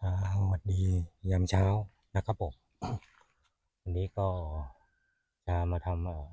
สวัสดียามเช้านะครับผมวันนี้ก็จะมาทำเอ่อ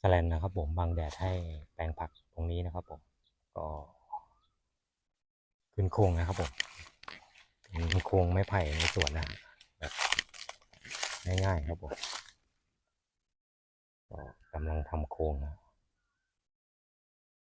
สแลนนะครับ ผมบังแดดให้แปลงผักตรงนี้นะครับผมก็ขึ้นโครงนะครับผมเป็นโครงไม้ไผ่ในสวนนะแบบง่ายๆครับผมก็กำลังทำโครงนะ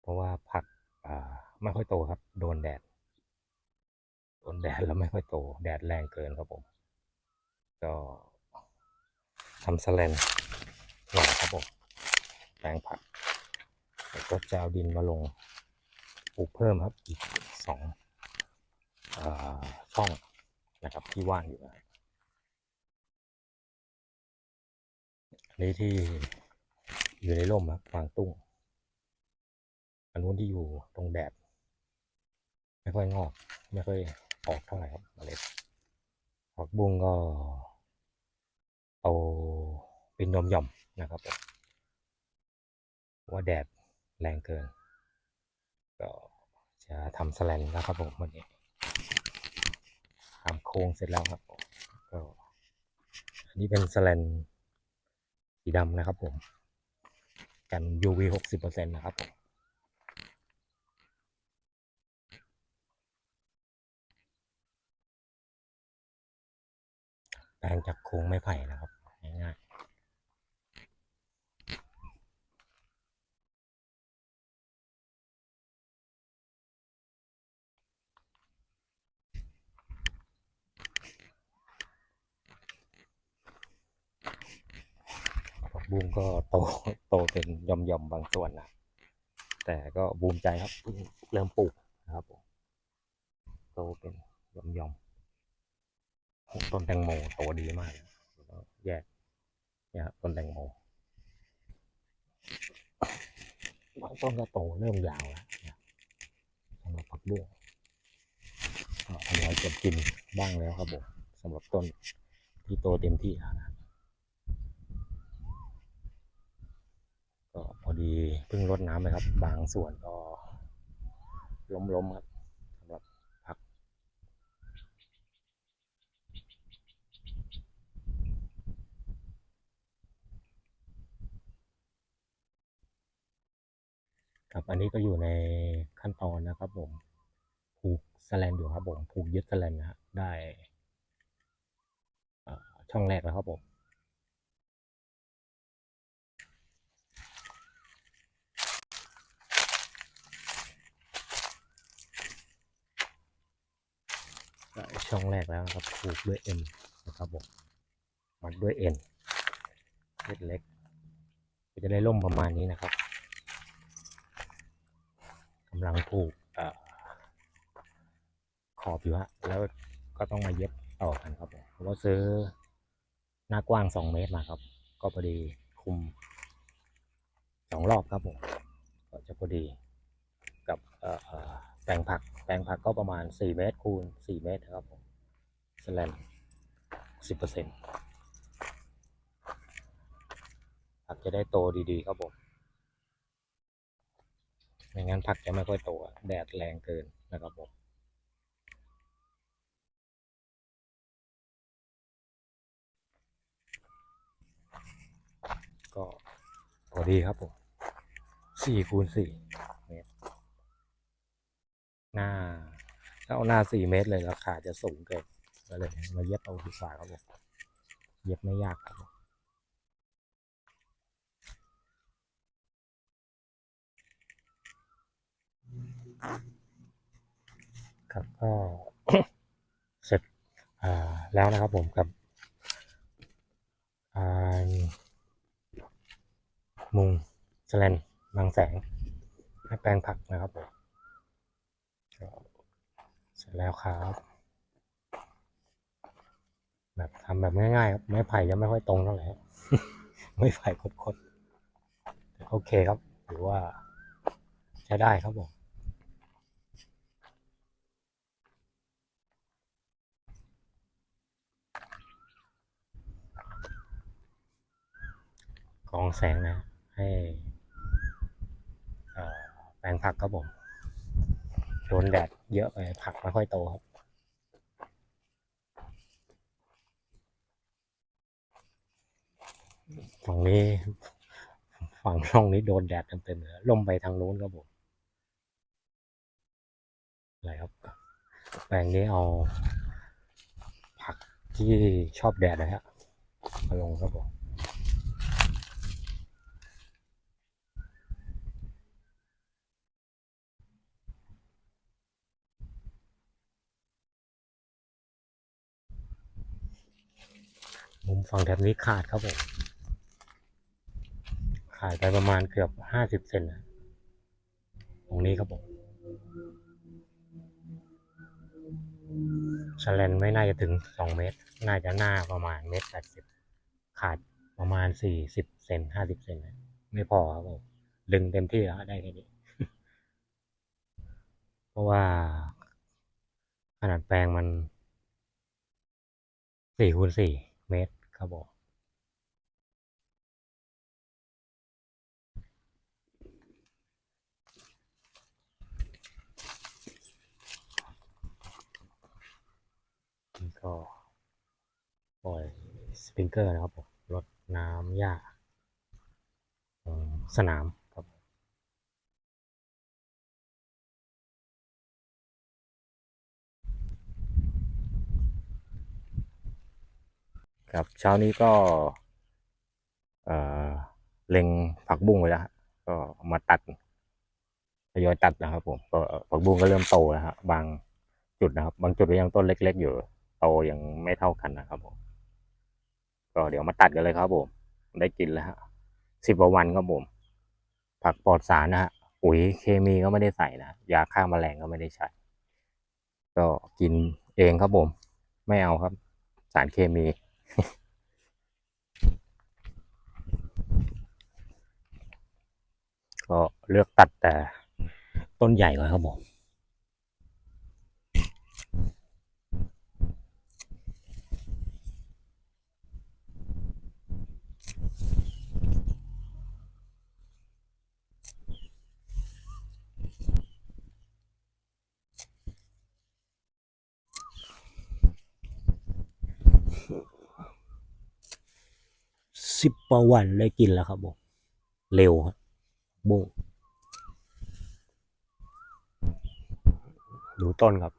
เพราะว่าผักอ่าไม่ค่อยโตครับ โดนแดด โดนแดดแล้วไม่ค่อยโต แดดแรงเกินครับผม ก็ทำสแลนหน่อยครับผมแปลงผักแล้วก็จะเอาดินมาลงปลูกเพิ่มครับอีกสองช่องนะครับที่ว่างอยู่นะอันนี้ที่อยู่ในร่มครับฟางตุ้งอันนู้นที่อยู่ตรงแดด ไม่ค่อยงอก ไม่ค่อย ออกเท่าไหร่ครับเมล็ดผักบุ้งก็ เอาเป็นยอมย่อมนะครับผมว่าแดดแรงเกิน ก็จะทำสแลนนะครับผมวันนี้ทำโครงเสร็จแล้วครับผมก็อันนี้เป็นสแลนสีดำนะครับผม กัน UV หกสิบเปอร์เซ็นต์นะครับผม แป ลงจากโครงไม้ไผ่นะครับ ง่ายบุ้งก็โตโตเป็นหย่อมบางส่วนนะแต่ก็ภูมใจครับเริ่มปลูกนะครับโตเป็นหย่อม ต้นแตงโมโตดีมากแล้วก็แยกเนี่ยครับต้นแตงโมบางต้นก็โตเริ่มยาวแล้วสำหรับผักบุ้งก็ทยอยเก็บกินบ้างแล้วครับผมสำหรับต้นที่โตเต็มที่แล้วนะก็พอดีเพิ่งรดน้ำไปครับ บางส่วนก็ล้มๆครับผัก ครับอันนี้ก็อยู่ในขั้นตอนนะครับผมผูกสแลนอยู่ครับผมผูกยึดสแลนนะฮะได้ช่องแรกแล้วครับผมช่องแรกแล้วนะครับผูกด้วยเอ็นนะครับผมมัดด้วยเอ็นเล็กเล็กก็จะได้ร่มประมาณนี้นะครับ ลังผูกเอ่อขอบอยู่ฮะแล้วก็ต้องมาเย็บต่อกันครับผมเพราะว่าซื้อหน้ากว้างสองเมตรมาครับ ก็พอดีคุมสองรอบครับผมก็จะพอดีกับเอ่อเอ่อแปลงผัก แปลงผักก็ประมาณสี่เมตรคูณสี่เมตรครับผมสแลนสิบเปอร์เซ็นต์ผักจะได้โตดีๆครับผม ไม่งั้นผักจะไม่ค่อยโตแดดแรงเกินนะครับผมก็พอดีครับผมสี่คูณสี่เมตร หน้า ถ้าเอาหน้าสี่เมตรเลยราคาจะสูงเกินก็เลยมาเย็บเอาดีกว่าครับผม เย็บไม่ยากครับผม ครับก็เสร็จอ่าแล้วนะครับผมกับมุงสแลนบางแสงให้แปลงผักนะครับผมเสร็จแล้วครับ แบบทำแบบง่ายๆครับไม้ไผ่ยังไม่ค่อยตรงเท่าไหร่ไม้ไผ่คดๆแต่โอเคครับ ถือว่าใช้ได้ครับผม องแสงนะ ให้แปลงผักครับผม โดนแดดเยอะไปผักไม่ค่อยโตครับฝั่งนี้ฝั่งช่องนี้โดนแดดเต็มๆเลยลมไปทางโน้นครับผมอะไรครับ แปลงนี้เอา ผักที่ชอบแดดนะฮะมาลงครับผม มุมฝั่งแถบนี้ขาดครับผม ขาดไปประมาณเกือบห้าสิบเซนนะตรงนี้ครับผมชแลนไม่น่าจะถึงสองเมตร น่าจะหน้าประมาณเมตรแปดสิบขาดประมาณสี่สิบเซนห้าสิบเซนนะไม่พอครับผมดึงเต็มที่แล้วได้แค่นี้ เพราะว่า ขนาดแปลงมันสี่คูณสี่เมตร ครับผมก็ปล่อยสปริงเกอร์นะครับผมรดน้ำหญ้าสนาม ครับเช้านี้ก็เอ่อเล็งผักบุ้งไว้แล้วก็มาตัดทยอยตัดนะครับ ผมก็ผักบุ้งก็เริ่มโตแล้วฮะบางจุดนะครับ บางจุดยังต้นเล็ก ๆ อยู่โตยังไม่เท่ากันนะครับผมก็เดี๋ยวมาตัดกันเลยครับผมได้กินแล้วฮะสิบกว่าวันครับผมผักปลอดสารนะฮะปุ๋ยเคมีก็ไม่ได้ใส่นะยาฆ่าแมลงก็ไม่ได้ใช้ก็กินเองครับผม ไม่เอาครับ สารเคมี ก็เลือกตัดแต่ต้นใหญ่ก่อนครับผม สิบกว่าวันได้กินแล้วครับผมเร็วครับบุ้งดูต้นครับ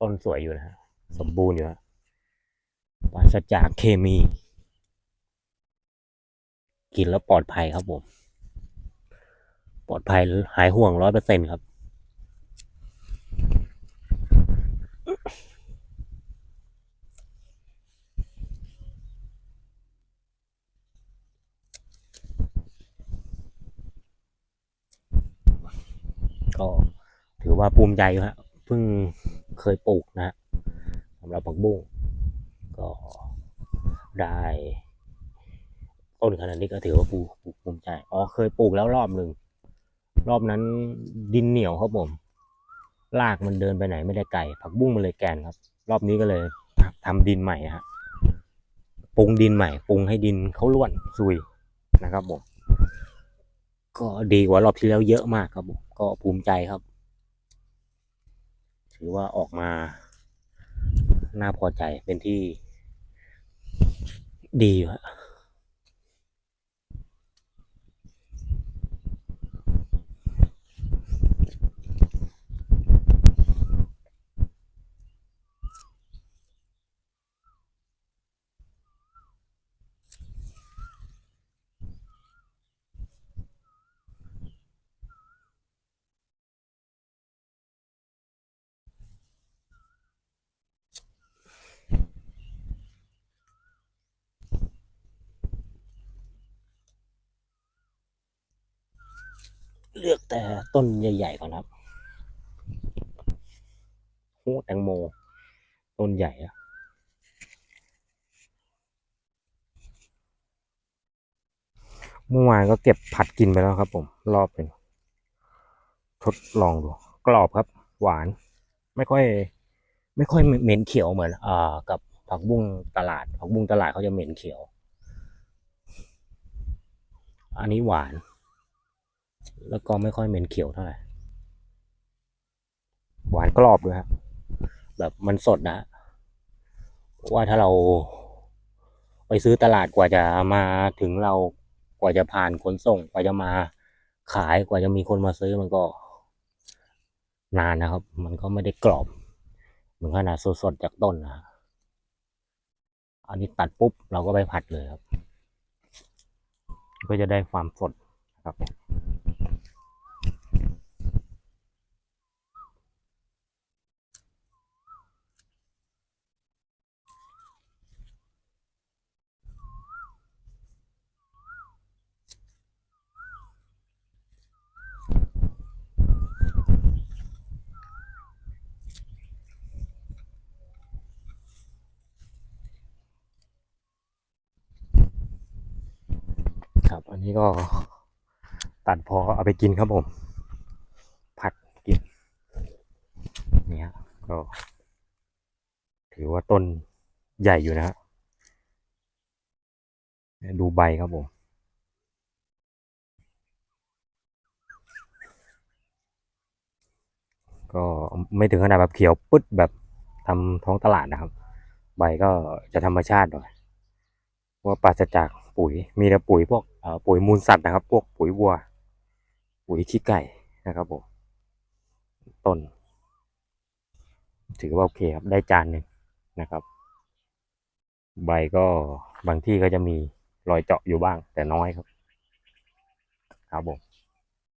ต้นสวยอยู่นะฮะสมบูรณ์อยู่ฮะปราศจากเคมี กินแล้วปลอดภัยครับผม ปลอดภัยหายห่วงร้อยเปอร์เซ็นครับ ก็ถือว่าภูมิใจอยู่ฮะเพิ่งเคยปลูกนะฮะสำหรับผักบุ้งก็ได้ต้นขนาดนี้ก็ถือว่าภูภูภูมิใจอ๋อเคยปลูกแล้วรอบหนึ่งรอบนั้นดินเหนียวครับผมรากมันเดินไปไหนไม่ได้ไกลผักบุ้งมันเลยแกนครับ รอบนี้ก็เลยทำดินใหม่ฮะปรุงดินใหม่ปรุงให้ดินเขาล้วนซุยนะครับผม ก็ดีกว่ารอบที่แล้วเยอะมากครับผมก็ภูมิใจครับ ถือว่าออกมาน่าพอใจเป็นที่ดีครับ เลือกแต่ต้นใหญ่ๆก่อนครับโอ้แตงโม ต้นใหญ่อะเมื่อวานก็เก็บผัดกินไปแล้วครับผม รอบหนึ่งทดลองดู กรอบครับ หวาน ไม่ค่อย ไม่ค่อยเหม็นเขียวเหมือนอ่ากับผักบุ้งตลาด ผักบุ้งตลาดเขาจะเหม็นเขียว อันนี้หวาน แล้วก็ไม่ค่อยเหม็นเขียวเท่าไหร่ หวานกรอบด้วยครับแบบมันสดนะ ว่าถ้าเราไปซื้อตลาดกว่าจะมาถึงเรากว่าจะผ่านขนส่ง กว่าจะมาขายกว่าจะมีคนมาซื้อมันก็ นานนะครับ มันก็ไม่ได้กรอบ เหมือนขนาดสดๆจากต้นนะอันนี้ตัดปุ๊บเราก็ไปผัดเลยครับ ก็จะได้ความสดครับ อันนี้ก็ตัดพอเอาไปกินครับผม ผัดกินนี่ฮะก็ ถือว่าต้นใหญ่อยู่นะฮะดูใบครับผมก็ไม่ถึงขนาดแบบเขียวปึ๊ดแบบทำท้องตลาดนะครับ ใบก็จะธรรมชาติหน่อยเพราะว่าปราศจาก ปุ๋ย มีแต่ปุ๋ยพวกปุ๋ยมูลสัตว์นะครับ พวกปุ๋ยวัว ปุ๋ยขี้ไก่นะครับผมต้น ถือว่าโอเคครับ ได้จานหนึ่งนะครับ ใบก็บางที่ก็จะมีรอยเจาะอยู่บ้างแต่น้อยครับ ครับผม